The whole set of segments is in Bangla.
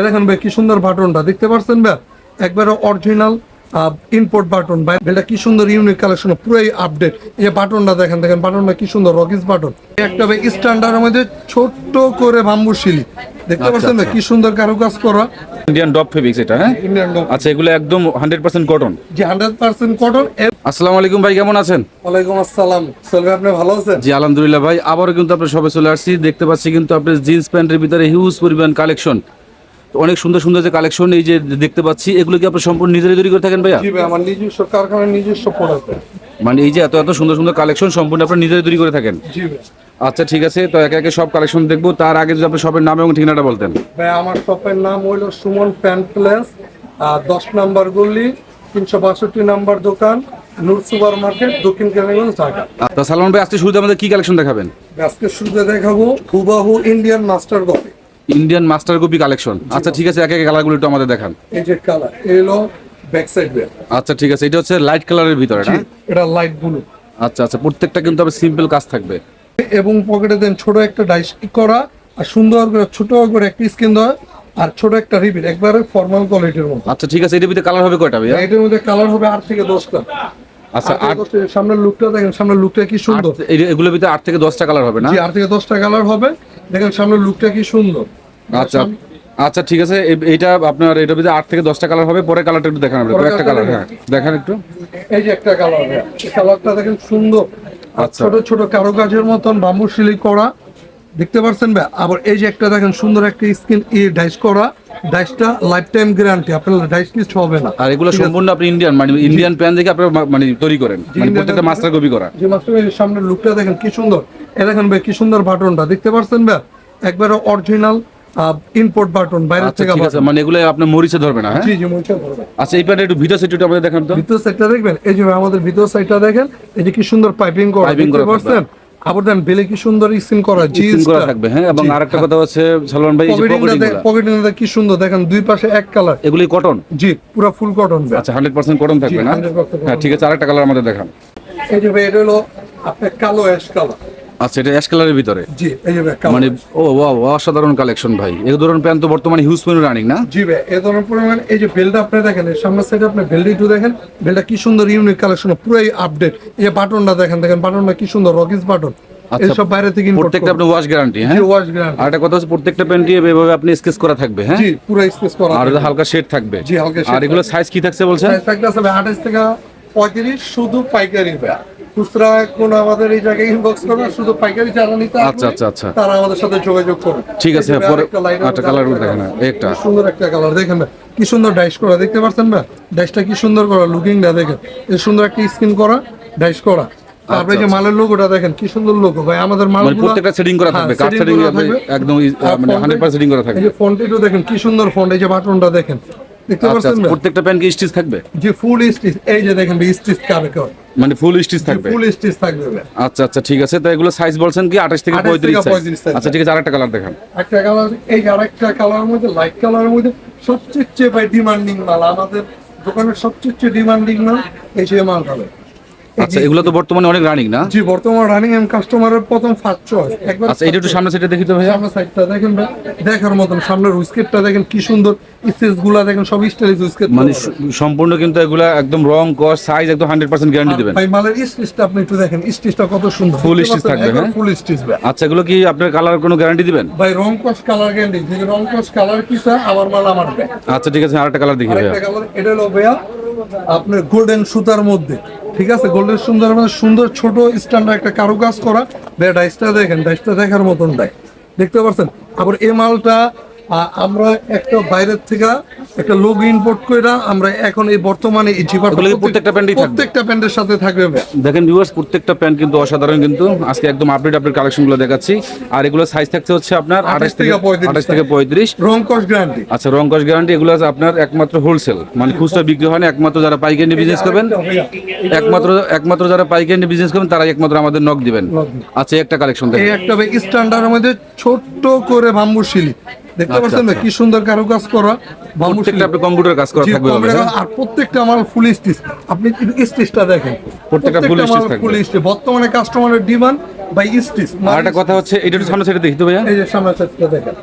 এ দেখেন ভাই কি সুন্দর বাটনটা। দেখতে পাচ্ছেন ভাই? একবারে অরিজিনাল ইম্পোর্ট বাটন। ভাই এটা কি সুন্দর ইউনিক কালেকশন পুরোই আপডেট এই বাটনটা দেখেন দেখেন বাটনটা কি সুন্দর রকিস বাটন। একটা ভাই স্ট্যান্ডার্ডের মধ্যে ছোট্ট করে বাম্বু শিলি। দেখতে আচ্ছা, পাচ্ছেন ভাই কি সুন্দর কারুকাজ করা। ইন্ডিয়ান ডপ ফেব্রিক্স এটা হ্যাঁ? ইন্ডিয়ান আচ্ছা এগুলো একদম হান্ড্রেড পার্সেন্ট কটন যে হান্ড্রেড পার্সেন্ট কটন আসসালামু আলাইকুম ভাই কেমন আছেন? ওয়ালাইকুম আসসালাম। সেলভি আপনি ভালো আছেন? জি আলহামদুলিল্লাহ ভাই আবারও কিন্তু আপনার সবে চলে আসছি। দেখতে পাচ্ছি কিন্তু আপনার জিন্স প্যান্টের ভিতরে হিউজ পরিমাণ কালেকশন অনেক সুন্দর সুন্দর যে কালেকশন এই যে দেখতে পাচ্ছি এগুলো কি আপনি সম্পূর্ণ নিজেরাই তৈরি করে থাকেন ভাইয়া? জি ভাই আমার নিজস্ব কারখানার নিজস্ব প্রোডাক্ট মানে এই যে এত এত সুন্দর সুন্দর কালেকশন সম্পূর্ণ আপনার নিজেরাই তৈরি করে থাকেন? জি ভাই আচ্ছা ঠিক আছে তো একে একে সব কালেকশন দেখব। তার আগে যদি আপনি শপের নাম এবং ঠিকানাটা বলতেন। ভাই আমার শপের নাম হইল সুমন প্যান্ট প্লেস দশ নাম্বার গল্লি তিনশো বাষট্টি নাম্বার দোকান নূর সুপার মার্কেট দক্ষিণ কেরানীগঞ্জ ঢাকা। তো সালমান ভাই আজকে শুরুতে আমাদের কি কালেকশন দেখাবেন? আজকে শুরুতে দেখাবো হুবাহু Indian master copy Indian master copy collection আচ্ছা ঠিক আছে এক একে কালারগুলো একটু আমাদের দেখান। এই যে কালার এলো ব্যাক সাইড আচ্ছা ঠিক আছে এটা হচ্ছে লাইট কালারের ভিতরে না? এটা লাইট ব্লু আচ্ছা আচ্ছা প্রত্যেকটা কিন্তু আবার সিম্পল কাজ থাকবে। এবং পকেটে দেন ছোট একটা ডাইস করা আর সুন্দর করে ছোট করে একটা স্ক্রিন দেওয়া আর ছোট একটা রিপিট একবারে ফর্মাল কোয়ালিটির মতো। আচ্ছা ঠিক আছে এটার ভিতরে কালার হবে কয়টা ভাইয়া? এটার মধ্যে কালার হবে আট থেকে দশটা। আচ্ছা আট থেকে সামনের লুকটা দেখেন সামনের লুকটা কি সুন্দর। এগুলোর ভিতরে আট থেকে দশটা কালার হবে না? জি আট থেকে দশটা কালার হবে। দেখেন সামনের লুকটা কি সুন্দর। আচ্ছা। আচ্ছা ঠিক আছে। এ- এইটা আপনার এটা ভিতরে আট থেকে দশটা কালার হবে। পরে কালারটা একটু দেখান পরের একটা কালার হ্যাঁ। দেখান। একটু। এই যে একটা কালার কালারটা দেখেন সুন্দর। আচ্ছা। ছোট ছোট কারুকাজের মতন বাম্বু শিলি করা। দেখতে পাচ্ছেন ভাই? আবার এই যে একটা দেখেন সুন্দর একটা স্কিন ই ডাইস করা। ডাইসটা লাইফ টাইম গ্যারান্টি আপনার ডাইস লিস্ট হবে না। আর এগুলো সম্পূর্ণ আপনি ইন্ডিয়ান মানে ইন্ডিয়ান প্যান দেখে আপনারা মা- মানে তৈরি করেন। মানে প্রত্যেকটা মাস্টার কপি করা। যে মাস্টার সামনের লুকটা দেখেন কি সুন্দর। এ দেখেন ভাই কি সুন্দর বাটনটা দেখতে পাচ্ছেন ভাই? একবারে অরিজিনাল ইম্পোর্ট বাটন বাইরে থেকে ঠিক আছে মানে এগুলো আপনার মরিচে ধরবে না হ্যাঁ? জি জি মুছে ধরবে। আচ্ছা এই প্যান্টটা একটু সেট একটু আমাদের দেখান তো। ভিতর সাইডটা দেখবেন? এই যে আমাদের ভিতর সাইডটা দেখেন এই যে কি সুন্দর পাইপিং করা দেখতে করা পাচ্ছেন? আবার দেন বেলে কি সুন্দর স্ক্রিন করা জি করা থাকবে হ্যাঁ এবং আরেকটা কথা হচ্ছে সালমান ভাই পকেটিংটা পকেটিং কি সুন্দর দেখেন দুই পাশে এক কালার এগুলি কটন জি পুরো ফুল কটন আচ্ছা হান্ড্রেড পার্সেন্ট কটন থাকবে না? হ্যাঁ ঠিক আছে আরেকটা কালার আমাদের দেখান। এই যে এটা হলো আপনার কালো অ্যাশ কালার আচ্ছা এটা অ্যাশ কালারের ভিতরে? জি এই যে মানে ও ওয়াও অসাধারণ কালেকশন ভাই। এই ধরনের প্যান্ট তো বর্তমানে হিউজ পরিমাণে রানিং না? জি ভাই এই ধরনের পরিমাণ এই যে বেলটা আপনি দেখেন এই সামনের সাইডে আপনি বেলটা একটু দেখেন বেলটা কি সুন্দর ইউনিক কালেকশন পুরোই আপডেট এই যে বাটনটা দেখেন দেখেন বাটনটা কি সুন্দর রকিস বাটন আচ্ছা, বাইরে থেকে প্রত্যেকটা আপনার ওয়াশ গ্যারান্টি হ্যাঁ? ওয়াশ গ্রান্ড আর একটা কথা হচ্ছে প্রত্যেকটা প্যান্টই এভাবে আপনি স্কেচ করা থাকবে হ্যাঁ? জি পুরো স্পেস করা আর হালকা শেড থাকবে। জি, হালকা shade আর এগুলো সাইজ কি থাকছে বলছেন? সাইজ থেকে পঁয়ত্রিশ শুধু পাইকারি ভাই। খুচরা কোন আমাদের এই জায়গায় ইনবক্স করবে শুধু পাইকারি যারা নিতে আচ্ছা, আচ্ছা, আচ্ছা। তারা আমাদের সাথে যোগাযোগ করবে। ঠিক আছে, পরে একটা colour দেখেন একটা। সুন্দর একটা কালার দেখেন কি সুন্দর ডাইস করা দেখতে পাচ্ছেন ভাই? ডাইসটা কি সুন্দর করা লুকিংটা দেখেন। এই সুন্দর একটা স্ক্রিন করা ডাইস করা। তারপরে যে মালের লোগোটা দেখেন কি সুন্দর লোগো ভাই আমাদের মাল আচ্ছা, মানে প্রত্যেকটা সেটিং করা থাকবে কাট সেটিং একদম মানে হান্ড্রেড পার্সেন্ট সেটিং করা থাকবে। এই ফন্টিটা দেখেন কি সুন্দর ফন্ট এই যে বাটনটা দেখেন। দেখতে আচ্ছা পাচ্ছেন আচ্ছা, প্রত্যেকটা কি স্টিচ থাকবে? জি ফুল স্টিচ এই যে দেখেন স্টিচ কর মানে ফুল স্টিচ থাকবে? ফুল স্টিচ থাকবে আচ্ছা আচ্ছা ঠিক আছে। তো এগুলো সাইজ বলছেন কি? আঠাশ থেকে 28 থেকে 35 size। আচ্ছা ঠিক আছে আরেকটা কালার দেখান। একটা কালার এই আরেকটা কালারের মধ্যে লাইট কালারের মধ্যে সবচেয়ে ভাই ডিমান্ডিং মাল। আমাদের দোকানের সবচেয়ে ডিমান্ডিং মাল এই যে মাল হবে। আচ্ছা এগুলো তো বর্তমানে অনেক রানিং না? জি বর্তমান রানিং এন্ড কাস্টমারের প্রথম ফার্স্ট চয়েস একবার আচ্ছা এটা একটু সামনে সেটা দেখি তো ভাইয়া। সামনের সাইডটা দেখেন ভাই। দেখার মতন সামনের উইস্কেটটা দেখেন কি সুন্দর। স্টেজগুলা দেখেন সব স্টাইলিশ উইস্কেট মানে সম্পূর্ণ কিন্তু এগুলা একদম রং কস সাইজ একদম হান্ড্রেড পার্সেন্ট গ্যারান্টি দেবেন। ভাই মালের স্টিচটা আপনি একটু দেখেন স্টিচটা কত সুন্দর। Full stitch থাকবে, হ্যাঁ? ফুল স্টিচ ভাই। আচ্ছা এগুলো কি আপনার কালার কোনো গ্যারান্টি দিবেন? ভাই রং কস কালার যদি রং কস কালার কি স্যার আমার মাল আমার আচ্ছা ঠিক আছে আরেকটা কালার দেখি কালার এটা হলো ভাইয়া আপনার গোল্ডেন সুতার মধ্যে, ঠিক আছে? গোল্ডেন সুন্দর মানে সুন্দর ছোট স্ট্যান্ডার্ড একটা কারুকাজ করা। ডাইসটা দেখেন ডাইসটা দেখার মতন ডাই দেখতে পাচ্ছেন? আবার এই মালটা আমরা একটা বাইরের থেকে একটা লোক ইম্পোর্ট করে আমরা এখন এই বর্তমানে এই জিপার প্রত্যেকটা প্যান্টেই? প্রত্যেকটা প্যান্টের সাথে থাকবে। দেখেন ভিউয়ার্স প্রত্যেকটা প্যান্ট কিন্তু অসাধারণ কিন্তু। আজকে একদম আপডেট আপডেট কালেকশনগুলো দেখাচ্ছি। আর এগুলো সাইজ থাকছে হচ্ছে আপনার আঠাশ থেকে 35 আঠাশ থেকে পঁয়ত্রিশ। রং কস গ্যারান্টি আচ্ছা রং কস গ্যারান্টি এগুলো আছে আপনার একমাত্র হোলসেল মানে খুচরা বিক্রি হয় না একমাত্র যারা পাইকারি বিজনেস করবেন। একমাত্র একমাত্র যারা পাইকারি বিজনেস করবেন তারাই একমাত্র আমাদের নক দিবেন। আচ্ছা একটা কালেকশন এই দেখেন। একটা স্ট্যান্ডার্ডের মধ্যে ছোট্ট করে বাম্বু শিলি দেখতে আচ্ছা, পাচ্ছেন না কি সুন্দর কারুকাজ করা প্রত্যেকটা আপনি কম্পিউটার কাজ করা থাকবে? আর প্রত্যেকটা আমার ফুল স্টিচ আপনি স্টিচটা দেখেন। প্রত্যেকটা ফুল স্টিচ থাকবে। ফুল স্টিচ বর্তমানে কাস্টমারের ডিমান্ড বাই স্টিচ আর একটা কথা হচ্ছে এটা একটু সামনে সেটা দেখি তো ভাইয়া। এই যে সামনে সাইডটা দেখেন।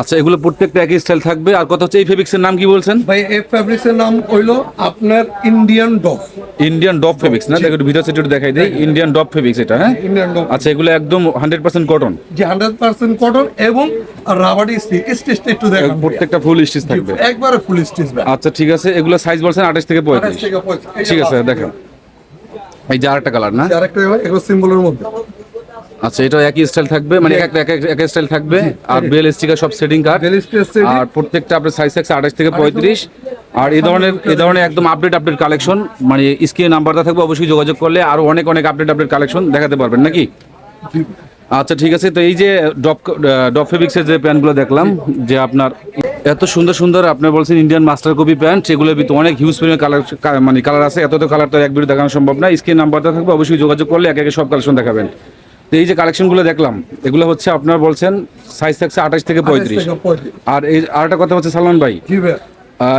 আচ্ছা এগুলো প্রত্যেকটা একই স্টাইল থাকবে। আর কথা হচ্ছে এই ফেব্রিক্সের নাম কি বলছেন? ভাই এই ফ্যাব্রিক্সের নাম হইল আপনার ইন্ডিয়ান ডফ ইন্ডিয়ান ডপ ফেব্রিক্স না? দেখো ভিডিও সেট দেখাই দেই। ইন্ডিয়ান ডপ ফেব্রিক্স এটা হ্যাঁ? ইন্ডিয়ান ডফ আচ্ছা এগুলো একদম হান্ড্রেড পার্সেন্ট কটন যে হান্ড্রেড পার্সেন্ট কটন এবং রাবারি স্টিচ স্টিচটা একটু দেখেন। প্রত্যেকটা ফুল স্টিচ থাকবে। একবারে ফুল স্টিচ আচ্ছা ঠিক আছে এগুলো সাইজ বলছেন আঠাশ থেকে আঠাশ পঁয়ত্রিশ থেকে পঁয়ত্রিশ। ঠিক আছে দেখেন। এই যে আরেকটা কালার না? আরেকটা এগুলো সিম্বলের মধ্যে। আচ্ছা এটা একই স্টাইল থাকবে? মানে এক এক- এক স্টাইল থাকবে? আর বেল স্টিকার সব সেটিং কার্ড। আর প্রত্যেকটা আপনার সাইজ থাকছে আঠাশ থেকে পঁয়ত্রিশ। আর এই ধরনের এই ধরনের একদম আপডেট আপডেট কালেকশন মানে স্ক্রিনে নাম্বারটা থাকবে অবশ্যই যোগাযোগ করলে আরও অনেক অনেক আপডেট আপডেট কালেকশন দেখাতে পারবেন নাকি? আচ্ছা ঠিক আছে তো এই যে ডপ ডপ ফেব্রিক্সের যে প্যান্টগুলো দেখলাম যে আপনার এত সুন্দর সুন্দর আপনি বলছেন ইন্ডিয়ান মাস্টার কপি প্যান্ট সেগুলোর ভিতরে অনেক হিউজ পরিমাণ কালার মানে কালার আছে এত তো কালার তো এক ভিডিও দেখানো সম্ভব না। স্ক্রিন নাম্বারটা থাকবে অবশ্যই যোগাযোগ করলে এক একে সব কালেকশন দেখাবেন। তো এই যে কালেকশনগুলো দেখলাম এগুলো হচ্ছে আপনার বলছেন সাইজ থাকছে আঠাশ থেকে পঁয়ত্রিশ। আর এই আর একটা আরেকটা কথা হচ্ছে সালমান ভাই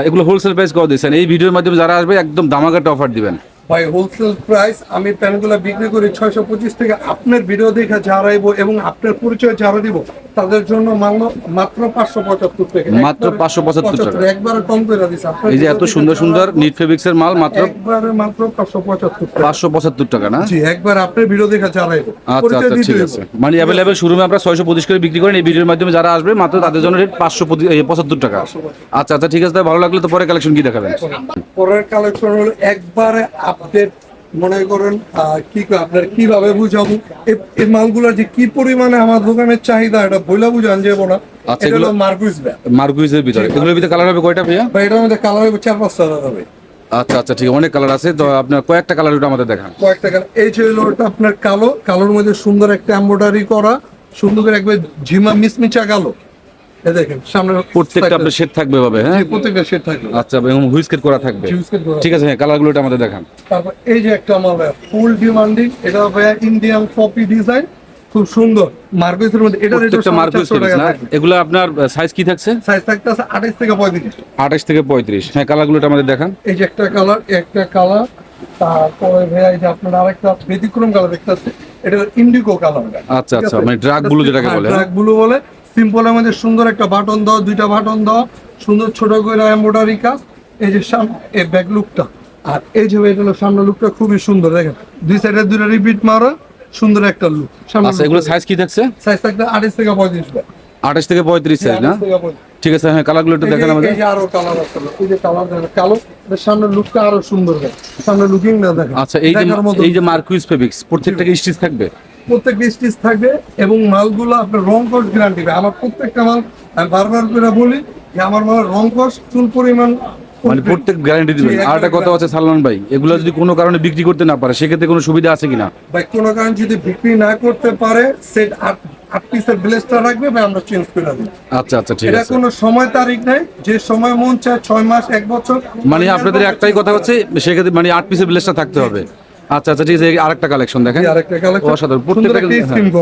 এগুলো হোলসেল প্রাইস কত দিচ্ছেন? এই ভিডিওর মাধ্যমে যারা আসবে একদম দামাকাটা অফার দিবেন। ভাই হোলসেল প্রাইস আমি প্যান্টগুলো বিক্রি করি ছয়শো পঁচিশ থেকে আপনার ভিডিও দেখে আইবো এবং আপনার পরিচয় যারা দিব তাদের জন্য মাত্র পাঁচশো পঁচাত্তর টাকা। মাত্র 575 টাকা। একবারে কম করে দিচ্ছে এই যে এত সুন্দর সুন্দর নিট ফেব্রিক্সের মাল মাত্র একবারে মাত্র পাঁচশো পঁচাত্তর পাঁচশো পঁচাত্তর টাকা না? জি একবার আপনার ভিডিও দেখে আইবো আচ্ছা আচ্ছা ঠিক আছে। মানে অ্যাভেলেবেল শোরুমে আপনারা ছয়শো পঁচিশ করে বিক্রি করেন এই ভিডিওর মাধ্যমে যারা আসবে মাত্র তাদের জন্য রেট পাঁচশো পঁচাত্তর টাকা। আচ্ছা আচ্ছা ঠিক আছে ভালো লাগলে তো পরে কালেকশন কি দেখাবেন? পরের কালেকশন হলো একবারে আপডেট মনে করেন কি আপনার কীভাবে বুঝাবো? এই- মালগুলোর যে কি পরিমাণে আমার দোকানের চাহিদা এটা বইলা বুঝান যাব না। আচ্ছা, এগুলো- মার্কুইস মার্কুইজের ভিতরে। এগুলোর ভিতরে কালার হবে কয়টা ভাইয়া? এটার মধ্যে কালার হবে চার পাঁচটা হবে। আচ্ছা আচ্ছা ঠিক আছে অনেক কালার আছে। তো আপনার কয়েকটা কালার ওটা আমাদের দেখান। কয়েকটা কালার। এই যে হলো আপনার কালো কালোর মধ্যে সুন্দর একটা এমব্রয়ডারি করা সুন্দর করে একবার ঝিমা মিসমিচা কালো। দেখেন সামনে প্রত্যেকটা আপনার শেড থাকবে ভাবে হ্যাঁ? প্রত্যেকটা সেট থাকবে। আচ্ছা এবং হুইস্কেট করা থাকবে। ঠিক আছে হ্যাঁ কালারগুলো আমাদের দেখান। তারপর এই যে একটা আমার ফুল ডিমান্ডিং এটা ভাইয়া ইন্ডিয়ান ডিজাইন খুব সুন্দর। মার্কুইসের মধ্যে এটা প্রত্যেকটা মার্কুইজ না? এগুলো আপনার সাইজ কি থাকছে? সাইজ থেকে পঁয়ত্রিশ। আঠাশ থেকে পঁয়ত্রিশ। হ্যাঁ কালারগুলো এটা আমাদের দেখান। এই যে একটা কালার একটা কালার তারপরে ভাইয়া এই যে আপনার আরেকটা ব্যতিক্রম কালার দেখতেছে এটা ইন্ডিগো কালার আচ্ছা, আচ্ছা, মানে dark blue যেটাকে বলে, হ্যাঁ? ড্রাগ ব্লু বলে সিম্পলের মধ্যে সুন্দর একটা বাটন দাও দুইটা বাটন দাও সুন্দর ছোট করে এমব্রয়ডারি কাজ। এই যে সামনে এই ব্যাক লুকটা আর এই যে এটা হলো সামনে লুকটা খুবই সুন্দর দেখেন। দুই সাইডে দুটো রিপিট মারা সুন্দর একটা লুক আচ্ছা এগুলো সাইজ কি থাকছে সাইজ থাকতে আঠাইশ থেকে পঁয়ত্রিশ আঠাশ থেকে পঁয়ত্রিশ সাইজ না? 28 থেকে 35 ঠিক আছে হ্যাঁ কালারগুলো একটু দেখান আমাদের। এই যে আরও কালার আছে এই যে কালার দেখেন কালো। সামনে লুকটা আরও সুন্দর হয় সামনে লুকিং না দেখেন। আচ্ছা এই যে এই যে মার্কুইজ ফেব্রিক্স প্রত্যেকটাকে স্টিচ থাকবে? প্রত্যেকটা স্টিচ থাকবে এবং মালগুলো আপনার রং কস গ্যারান্টি হবে। আমার প্রত্যেকটা মাল আমি বারবার করে বলি যে আমার মাল রং কস চুল পরিমাণ মানে প্রত্যেক গ্যারান্টি দিবেন। আর একটা কথা হচ্ছে সালমান ভাই এগুলো যদি কোনো কারণে বিক্রি করতে না পারে সেক্ষেত্রে কোনো সুবিধা আছে কিনা? ভাই কোনো কারণ যদি বিক্রি না করতে পারে সেট আট আট পিসের ব্লেসটা রাখবে ভাই আমরা চেঞ্জ করে দিই আচ্ছা আচ্ছা ঠিক এটা আছে। কোনো সময় তারিখ নাই যে সময় মন চায় ছয় মাস এক বছর। মানে আপনাদের একটাই কথা হচ্ছে সেক্ষেত্রে মানে আট পিসের ব্লেসটা থাকতে হবে। আচ্ছা আচ্ছা ঠিক আছে আরেকটা কালেকশন দেখেন। আরেকটা collection। অসাধারণ প্রত্যেকটা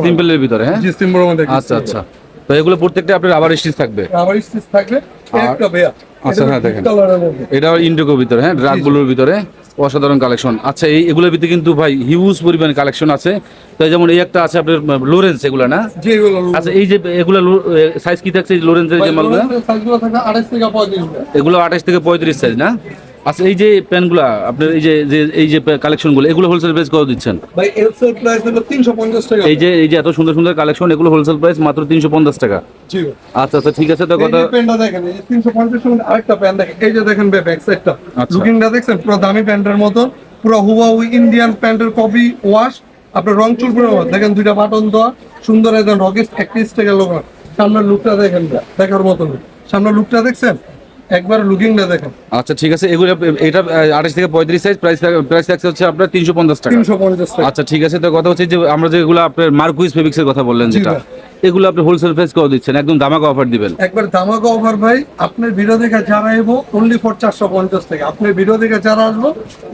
সিম্পলের ভিতরে হ্যাঁ? জি সিম্বল মধ্যে আচ্ছা আচ্ছা। তো এগুলো প্রত্যেকটা আপনার আবার স্টিচ থাকবে? আবার স্টিচ থাকবে। একটা বেয়া। আচ্ছা, হ্যাঁ, দেখেন। এটা ইন্ডিগোর ভিতরে হ্যাঁ ড্রাগগুলোর ভিতরে। অসাধারণ কালেকশন আচ্ছা এই এগুলোর ভিতরে কিন্তু ভাই হিউজ পরিমাণ কালেকশন আছে। তো যেমন এই একটা আছে আপনার লোরেন্স এগুলো না? আচ্ছা এই যে এগুলো সাইজ কি থাকছে লোরেন্সের যে মালগুলো? এগুলো আঠাশ থেকে পঁয়ত্রিশ সাইজ না? আচ্ছা এই যে প্যান্টগুলো আপনার এই যে যে- এই যে কালেকশনগুলো এগুলো হোলসেল প্রাইস কত দিচ্ছেন? ভাই এলসেল প্রাইস হলো তিনশো পঞ্চাশ টাকা। এই যে এই যে এত সুন্দর সুন্দর কালেকশন এগুলো হোলসেল প্রাইস মাত্র তিনশো পঞ্চাশ টাকা। জি আচ্ছা আচ্ছা ঠিক আছে তো কথা যে প্যান্টটা দেখেন এই যে তিনশো পঞ্চাশ আরেকটা প্যান্ট দেখেন। এই যে দেখেন ব্যাক সাইডটা। লুকিংটা দেখছেন? পুরো দামি প্যান্টের মতন পুরো হুবা ইন্ডিয়ান প্যান্টের কপি ওয়াশ আপনার রং চুল পুরো দেখেন দুইটা বাটন দেওয়া সুন্দর একদম রকেট একত্রিশ টাকা লোক। সামনের লুকটা দেখেন দেখার মতন সামনের লুকটা দেখছেন? একবার লুকিংটা দেখেন। আচ্ছা ঠিক আছে এগুলো এটা আঠাশ থেকে পঁয়ত্রিশ সাইজ প্রাইস প্রাইস থাকছে হচ্ছে আপনার তিনশো পঞ্চাশ টাকা। তিনশো পঞ্চাশ টাকা। আচ্ছা ঠিক আছে তো কথা হচ্ছে যে আমরা যেগুলো আপনার মার্কুইজ ফেব্রিক্সের কথা বললেন যেটা এগুলো আপনি হোলসেল প্রাইস কত দিচ্ছেন একদম দামাকা অফার দিবেন। একবার ধামাকা অফার ভাই আপনার ভিডিও দেখে যারা এবো অনলি ফর চারশো পঞ্চাশ টাকা। আপনার ভিডিও দেখে যারা আসব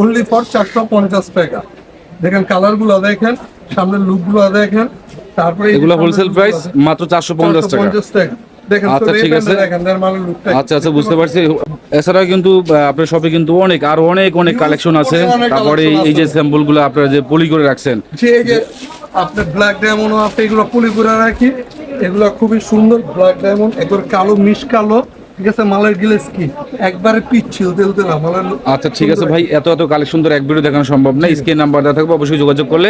অনলি ফর চারশো পঞ্চাশ টাকা। দেখেন কালারগুলো দেখেন সামনের লুকগুলো দেখেন তারপরে এগুলো হোলসেল প্রাইস মাত্র চারশো পঞ্চাশ টাকা। 450 টাকা। দেখেন আচ্ছা, ঠিক আছে। আচ্ছা আচ্ছা বুঝতে পারছি। এছাড়াও কিন্তু আপনার শপে কিন্তু অনেক আরও অনেক অনেক কালেকশন আছে। পরিমাণে তারপরে এই যে আছে। আপনারা যে পলি করে রাখছেন। আপনার ব্ল্যাক এগুলো পুলি করে রাখি। এগুলো খুবই সুন্দর ব্ল্যাক ডায়মন্ড একবার কালো মিশ কালো ঠিক আছে? মালের গিলেস কি? একবারে পিচ্ছিল তেলতে না মালের আচ্ছা ঠিক আছে ভাই এত এত কালেকশন তো এক ভিডিও দেখানো সম্ভব না। স্ক্রিন নাম্বার দেওয়া থাকবে অবশ্যই যোগাযোগ করলে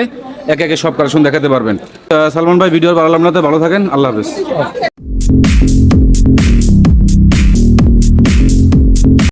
একে একে সব কালেকশন দেখাতে পারবেন। সালমান ভাই ভিডিও ভালো লাগল না তো ভালো থাকেন আল্লাহ হাফেজ। Thank you.